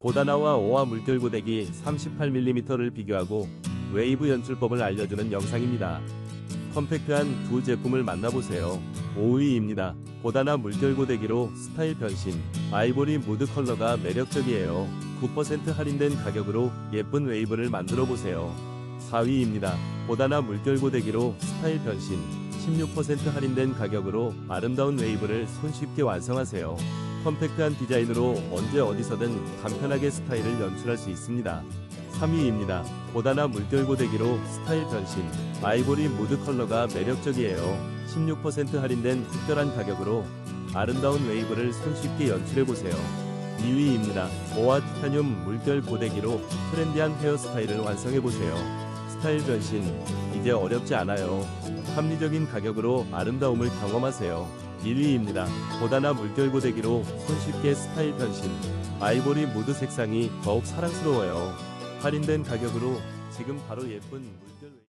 고다나와 오화 물결 고데기 38mm를 비교하고 웨이브 연출법을 알려주는 영상입니다. 컴팩트한 두 제품을 만나보세요. 5위입니다. 고다나 물결 고데기로 스타일 변신. 아이보리 무드 컬러가 매력적이에요. 9% 할인된 가격으로 예쁜 웨이브를 만들어 보세요. 4위입니다. 고다나 물결 고데기로 스타일 변신. 16% 할인된 가격으로 아름다운 웨이브를 손쉽게 완성하세요. 컴팩트한 디자인으로 언제 어디서든 간편하게 스타일을 연출할 수 있습니다. 3위입니다. 고다나 물결 고데기로 스타일 변신. 아이보리 무드 컬러가 매력적이에요. 16% 할인된 특별한 가격으로 아름다운 웨이브를 손쉽게 연출해보세요. 2위입니다. 오와 티타늄 물결 고데기로 트렌디한 헤어스타일을 완성해보세요. 스타일 변신, 이제 어렵지 않아요. 합리적인 가격으로 아름다움을 경험하세요. 1위입니다. 고다나 물결 고데기로 손쉽게 스타일 변신. 아이보리 무드 색상이 더욱 사랑스러워요. 할인된 가격으로 지금 바로 예쁜 물결